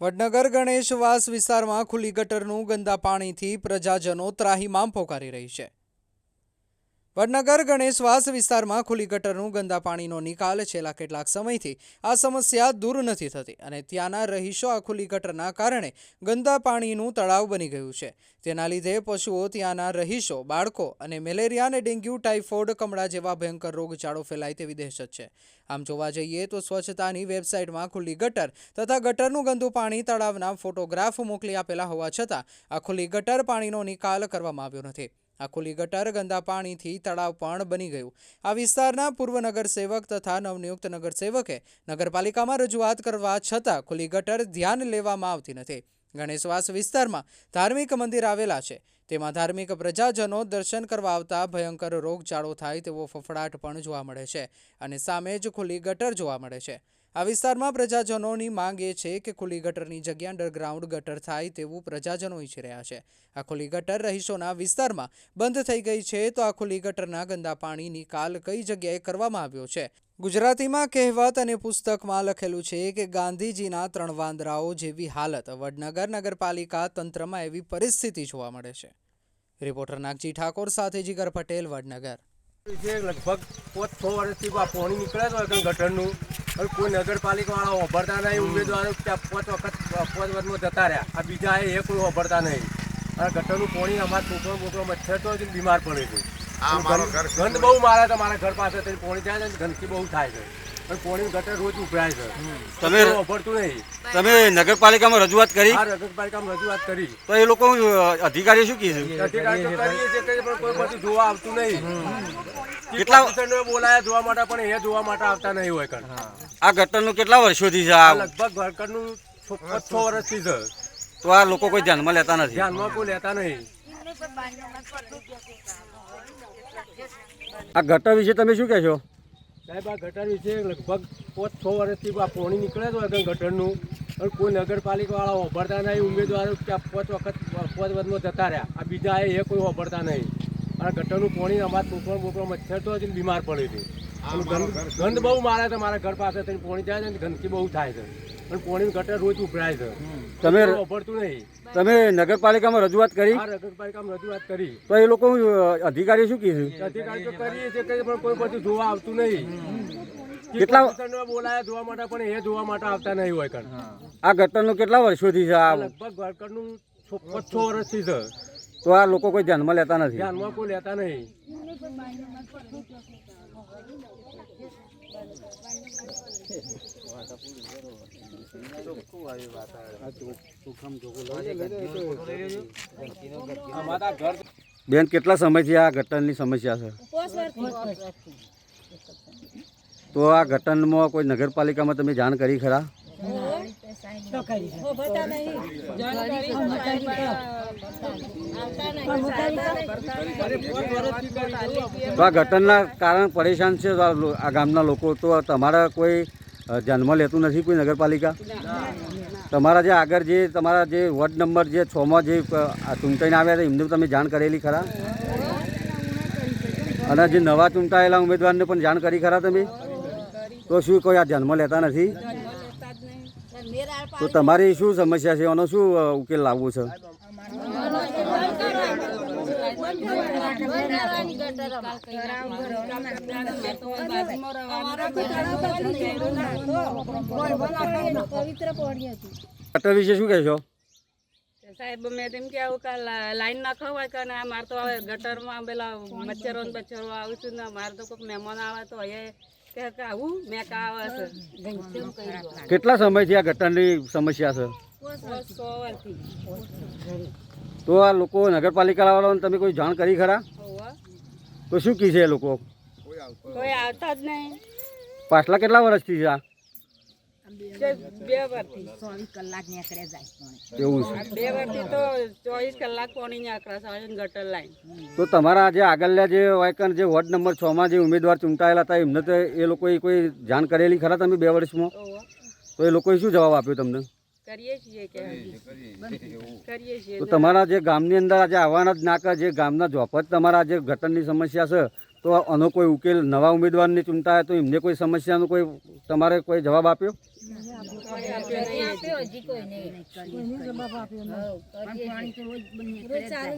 વડનગર ગણેશવાસ વિસ્તારમાં ખુલ્લી ગટરનું ગંદા પાણીથી પ્રજાજનો ત્રાહીમામ પોકારી રહી છે. વડનગર ગણેશવાસ વિસ્તારમાં ખુલ્લી ગટરનું ગંદા પાણીનો નિકાલ છેલ્લા કેટલાક સમયથી આ સમસ્યા દૂર નથી થતી અને ત્યાંના રહીશો આ ખુલ્લી ગટરના કારણે ગંદા પાણીનું તળાવ બની ગયું છે. તેના લીધે પશુઓ ત્યાંના રહીશો, બાળકો અને મેલેરિયા અને ડેન્ગ્યુ, ટાઇફોઇડ, કમળા જેવા ભયંકર રોગચાળો ફેલાય તેવી દહેશત છે. આમ જોવા જઈએ તો સ્વચ્છતાની વેબસાઇટમાં ખુલ્લી ગટર તથા ગટરનું ગંદુ પાણી તળાવના ફોટોગ્રાફ મોકલી આપેલા હોવા છતાં આ ખુલ્લી ગટર પાણીનો નિકાલ કરવામાં આવ્યો નથી. આ ખુલ્લી ગટર ગંદા પાણીથી તળાવ પણ બની ગયું. આ વિસ્તારના પૂર્વ નગરસેવક તથા નવનિયુક્ત નગરસેવકે નગરપાલિકામાં રજૂઆત કરવા છતાં ખુલ્લી ગટર ધ્યાન લેવામાં આવતી નથી. ગણેશવાસ વિસ્તારમાં ધાર્મિક મંદિર આવેલા છે. તેમાં ધાર્મિક પ્રજાજનો દર્શન કરવા આવતા ભયંકર રોગચાળો થાય તેવો ફફડાટ પણ જોવા મળે છે અને સામે જ ખુલ્લી ગટર જોવા મળે છે. આ વિસ્તારમાં પ્રજાજનોની માંગ એ છે કે ખુલ્લી ગટરની જગ્યા અંડરગ્રાઉન્ડ ગટર થાય તેવું પ્રજાજનો ઈચ્છી રહ્યા છે. આ ખુલ્લી ગટર રહીશોના વિસ્તારમાં બંધ થઈ ગઈ છે તો આ ખુલ્લી ગટરના ગંદા પાણી નિકાલ કઈ જગ્યાએ કરવામાં આવ્યો છે? ગુજરાતીમાં કહેવત અને પુસ્તકમાં લખેલું છે કે ગાંધીજીના ત્રણ વાંદરાઓ જેવી હાલત વડનગર નગરપાલિકા તંત્રમાં એવી પરિસ્થિતિ જોવા મળે છે. રિપોર્ટર નાગજી ઠાકોર સાથે જીગર પટેલ, વડનગર. લગભગ પાંચ છ વર્ષથી પાણી નીકળે તો ગટરનું હવે કોઈ નગરપાલિકા વાળા વાપરતા નહીં ઉમેદવારો પાંચ વખત પાંચ વર્ષમાં જતા રહ્યા. આ બીજા એ કોઈ ઓભરતા નહીં. અને ગટરનું પાણી અમારા છોકરો મોકરો મચ્છર તો બીમાર પડે છે. ગંધ બહુ મારે છે મારા ઘર પાસે પાણી થાય છે ગંદકી બહુ થાય છે. અને પાણી ગટર રોજ ઉભરાય છે. તમે- ઓભરતું નહીં. તમે નગરપાલિકામાં રજૂઆત કરી? આ નગરપાલિકામાં રજૂઆત કરી. તો એ લોકો અધિકારી શું કહે અધિકારી તો કરીએ છીએ કરીએ પણ કોઈ બધું જોવા આવતું નહીં. કેટલા- બોલાયા જોવા માટે પણ એ જોવા માટે આવતા નહીં હોય કણ આ ગટરનું કેટલા વર્ષોથી છે આ? લગભગ ગટરનું છ વર્ષથી છે. તો આ લોકો કોઈ ધ્યાનમાં લેતા નથી? ધ્યાનમાં કોઈ લેતા નહીં. આ ગટર વિશે તમે શું કહેશો? સાહેબ આ ગટર વિશે લગભગ પાંચ છ વર્ષથી આ પાણી નીકળે તો ગટરનું. અને કોઈ નગરપાલિકાવાળા વાપરતા નહીં ઉમેદવારો ત્યાં પાંચ વખત પાંચ વર્ષમાં જતા રહ્યા. આ બીજા એ કોઈ વાપરતા નહીં. અને ગટરનું પાણી અમારા છોકરો મોકરો મચ્છર તો બીમાર પડે છે. ગંધ બહુ મારે છે મારા ઘર પાસે થઈને થાય જાય છે ને ગંદકી બહુ થાય છે. પણ પોણી ગટર રોજ ઉભરાય છે. તમે ઉભરતું નહીં. તમે નગરપાલિકામાં રજૂઆત કરી? આ નગરપાલિકામાં રજૂઆત કરી. તો એ લોકો અધિકારી શું શું કીધું અધિકારી તો કરીએ છે કે પણ કોઈ બધું જોવા આવતું નહીં. કેટલા- બોલાયા જોવા માટે પણ એ જોવા માટે આવતા નહીં હોય કણ. આ ગટરનું કેટલા વર્ષોથી છે આ? લગભગ ગટરનું છ- વર્ષથી છે. તો આ લોકો કોઈ ધ્યાનમાં લેતા નથી? ધ્યાનમાં કોઈ લેતા નહીં. બેન, કેટલા સમયથી આ ગટરની સમસ્યા છે? તો આ ઘટનમાં કોઈ નગરપાલિકામાં તમે જાણ કરી ખરા? તો આ ગટરના કારણ પરેશાન છે આ ગામના લોકો, તો તમારા કોઈ જન્મ લેતું નથી કોઈ નગરપાલિકા? તમારા જે આગળ જે, તમારા જે વોર્ડ નંબર જે છમાં જે ચૂંટાઈને આવ્યા હતા, એમને તમે જાણ કરેલી ખરા? અને જે નવા ચૂંટાયેલા ઉમેદવારને પણ જાણ કરી ખરા તમે? તો શું કોઈ આ ધ્યાનમાં લેતા નથી? તો તમારી શું સમસ્યા છે? એનો શું ઉકેલ લાવવો છે? ગટર વિશે શું કહેશો? સાહેબ મેં તેમ કે આવું કાલ લાઈન ના ખવાય કે ના મારે તો હવે ગટરમાં પેલા મચ્છરો ને બચ્ચરો આવું છું ને મારે તો કોઈ મહેમાન આવે તો એ કે આવું? મેં કા આવે છે. કેટલા સમયથી આ ગટરની સમસ્યા છે? તો આ લોકો નગરપાલિકા વાળાને તમે કોઈ જાણ કરી ખરા? તો શું કી છે એ લોકો? કોઈ આવતા જ નહીં. પાછલા કેટલા વર્ષથી છે આ? તો તમારા જે આગળના જે વાયકન જે વોર્ડ નંબર છ માં જે ઉમેદવાર ચૂંટાયેલા હતા એમને તો એ લોકોએ કોઈ જાણ કરેલી ખરા તમે બે વર્ષમાં? તો એ લોકોએ શું જવાબ આપ્યો તમને? કરીએ છીએ કે કરીએ છીએ તો તમારા જે ગામની અંદર આજે આવવાના જ નાકા જે ગામના જોપ જ તમારા જે ગટરની સમસ્યા છે તો આનો કોઈ ઉકેલ નવા ઉમેદવારની ચૂંટાય તો એમને કોઈ સમસ્યાનો કોઈ તમારે કોઈ જવાબ આપ્યો?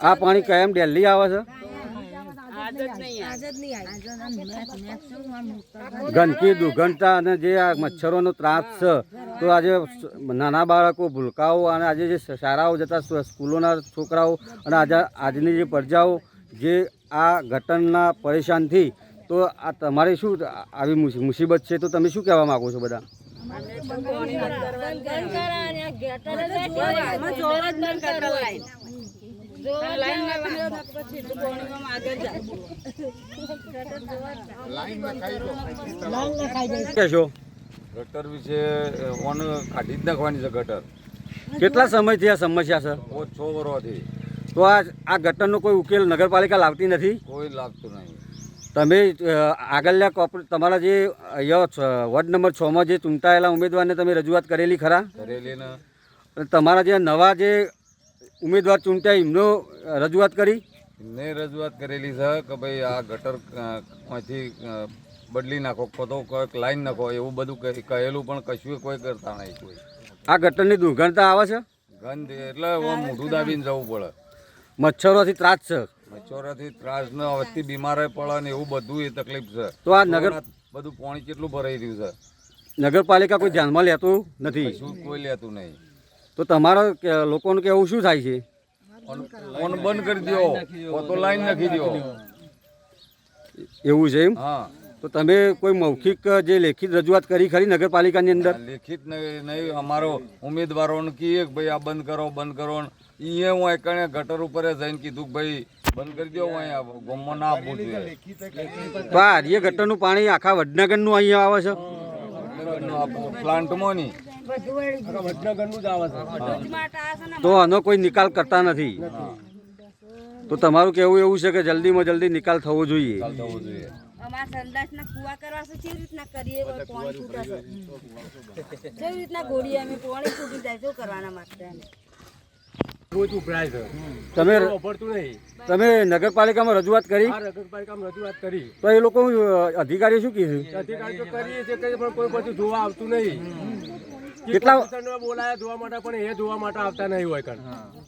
આ પાણી કાયમ દિલ્હી આવે છે. ગંદકી દુર્ગંધતા અને જે આ મચ્છરોનો ત્રાસ છે તો આજે નાના બાળકો ભૂલકાઓ અને આજે જે શાળાઓ જતા સ્કૂલોના છોકરાઓ અને આજે આજની જે પ્રજાઓ જે આ ઘટનના પરેશાનથી તો આ તમારે શું આવી મુસીબત છે? તો તમે શું કહેવા માગો છો બધા? ગટર વિશે ઓન કાઢી જ નાખવાની છે ગટર. કેટલા સમયથી આ સમસ્યા છે? બહુ છ વર્ષથી તો આ આ ગટરનો કોઈ ઉકેલ નગરપાલિકા લાવતી નથી? કોઈ લાગતું નહીં. તમે આગળના કોર્પોરે તમારા જે અહીંયા વોર્ડ નંબર છમાં જે ચૂંટાયેલા ઉમેદવારને તમે રજૂઆત કરેલી ખરા? કરેલી તમારા જે નવા જે ઉમેદવાર ચૂંટાય એમનો રજૂઆત કરી? એમને રજૂઆત કરેલી છે કે ભાઈ આ ગટરમાંથી બદલી નાખો તો કોઈક લાઈન નાખો એવું બધું કહે- કહેલું પણ કશું કોઈ કરતા નહીં કોઈ. આ ગટરની દુર્ગંધતા આવે છે? ગંધ એટલે મોઢું દાબીને જવું પડે. મચ્છરોથી ત્રાસ છે? મચ્છરોથી ત્રાસ ને અવસ્થી બીમારે પડે ને એવું બધું એ તકલીફ છે. તો આ નગર બધું પાણી કેટલું ભરાઈ રહ્યું છે? નગરપાલિકા કોઈ ધ્યાનમાં લેતું નથી? શું કોઈ લેતું નહીં. તો તમારા લોકોનું કેવું શું થાય છે? ફોન બંધ કરી દો તો લાઈન નાખી દો એવું છે એમ? હા. તો તમે કોઈ મૌખિક જે લેખિત રજૂઆત કરી ખરી નગરપાલિકાની અંદર? લેખિત નહીં નહીં. અમારો ઉમેદવારોને કહીએ કે ભાઈ આ બંધ કરો બંધ કરો. ઈએ હું એકણે ગટર ઉપર જઈને કીધું કે ભાઈ બંધ કરી દો અહીંયા ગોમમાં ના આપવું જોઈએ તો આ ગટરનું પાણી આખા વડનગરનું અહીંયા આવે છે? પ્લાન્ટમાં નહીં. આખા વડનગરનું જ આવે છે. તો આનો કોઈ નિકાલ કરતા નથી. તો તમારું કેવું એવું છે કે જલ્દીમાં જલ્દી નિકાલ થવો જોઈએ. ચાલ થવું જોઈએ. અમારા સંડાસના કુવા કરવા છે કેવી રીતના કરીએ? પાણી છૂટે છે? કેવી રીતના ગોળીએ અમે? પાણી છૂટી જાય? શું કરવાના માટે રોજ ઉભરાય છે. તમે તમે નગરપાલિકામાં રજૂઆત કરી? આ નગરપાલિકામાં રજૂઆત કરી. તો એ લોકો અધિકારી શું કીધું અધિકારી તો કરીએ છે કોઈ બધું જોવા આવતું નહીં. કેટલા- કેટલા બોલાયા જોવા માટે પણ એ જોવા માટે આવતા નહીં હોય કણ.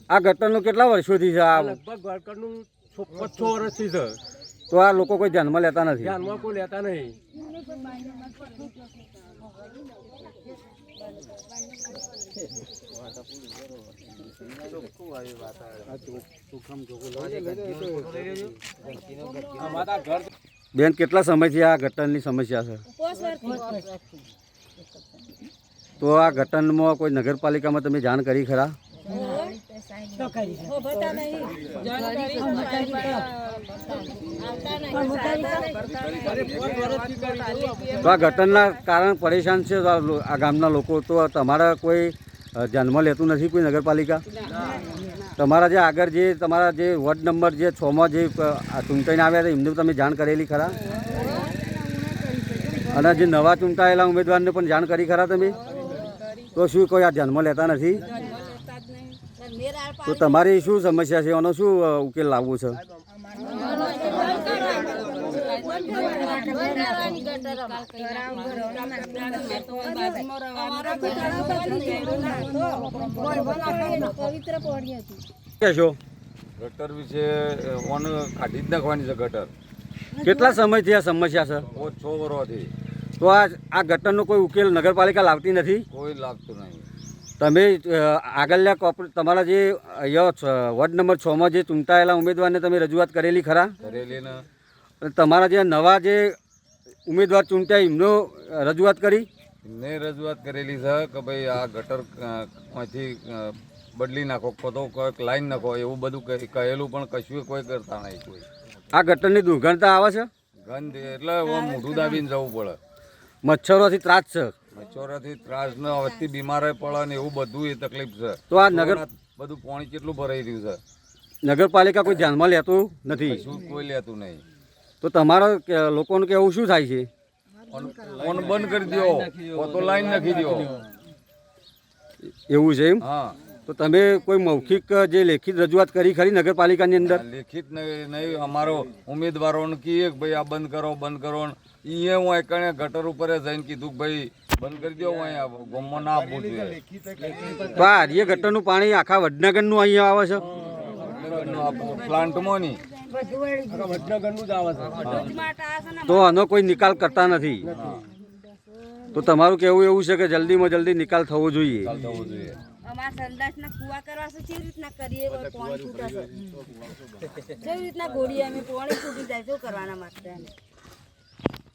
આ ગટરનું કેટલા વર્ષોથી છે આ? લગભગ વર્કરનું છ વર્ષથી છે. તો આ લોકો કોઈ ધ્યાનમાં લેતા નથી? ધ્યાનમાં કોઈ લેતા નહીં. બેન કેટલા સમયથી આ ગટરની સમસ્યા છે? તો આ ઘટનમાં કોઈ નગરપાલિકામાં તમે જાણ કરી ખરા? તો આ ઘટનના કારણ પરેશાન છે આ ગામના લોકો. તો તમારા કોઈ જન્મ લેતું નથી કોઈ નગરપાલિકા? તમારા જે આગળ જે, તમારા જે વોર્ડ નંબર જે છમાં જે ચૂંટાઈને આવ્યા હતા, એમને તમે જાણ કરેલી ખરા? અને જે નવા ચૂંટાયેલા ઉમેદવારને પણ જાણ કરી ખરા તમે? તો શું કોઈ આ ધ્યાનમાં લેતા નથી? તો તમારી શું સમસ્યા છે? એનો શું ઉકેલ લાવવો છે? ગટર વિશે ઓન કાઢી જ નાખવાની છે ગટર. કેટલા સમયથી આ સમસ્યા છે? છ વર્ષથી તો આ આ ગટરનો કોઈ ઉકેલ નગરપાલિકા લાવતી નથી? કોઈ લાગતું નહીં. તમે આગળના કોર્પોરે તમારા જે વોર્ડ નંબર છમાં જે ચૂંટાયેલા ઉમેદવારને તમે રજૂઆત કરેલી ખરા? કરેલી તમારા જે નવા જે ઉમેદવાર ચૂંટાય એમનો રજૂઆત કરી? એમને રજૂઆત કરેલી છે કે ભાઈ આ ગટરમાંથી બદલી નાખો કો તો કોઈક લાઈન નાખો એવું બધું કહે- કહેલું પણ કશું કોઈ કરતા નહીં કોઈ. આ ગટરની દુર્ગંધતા આવે છે? ગંધ એટલે મોઢું દાબીને જવું પડે. મચ્છરોથી ત્રાસ છે. મચ્છરોથી ત્રાસ ને અવસ્થી બીમારે પડે ને એવું બધું એ તકલીફ છે. તો આ નગર બધું પાણી કેટલું ભરાઈ રહ્યું છે? નગરપાલિકા કોઈ ધ્યાનમાં લેતું નથી. શું કોઈ લેતું નહીં. તો તમારા લોકોનું કેવું શું થાય છે? ફોન બંધ કરી દો તો લાઈન નાખી દો એવું છે એમ? હા. તો તમે કોઈ મૌખિક જે લેખિત રજૂઆત કરી ખરી નગરપાલિકાની અંદર? લેખિત નહીં નહીં. અમારો ઉમેદવારોને કહીએ કે ભાઈ આ બંધ કરો બંધ કરો ઈએ હું એકણે ગટર ઉપર જઈને કીધું કે ભાઈ બંધ કરી દો હું અહીંયા ગમો ના આપવું જોઈએ તો આ આર્ય ગટરનું પાણી આખા વડનગરનું અહીંયા આવે છે? પ્લાન્ટમાં નહીં. તો આનો કોઈ નિકાલ કરતા નથી. તો તમારું કેવું એવું છે કે જલ્દીમાં જલ્દી નિકાલ થવો જોઈએ? ચાલ જોઈએ. અમારા સંડાસના કુવા કરવા છે કેવી રીતના કરીએ પાણી છૂટે છે. કેવી રીતના ઘોડીએ અમે પાણી છૂટી જાય શું કરવાના માટે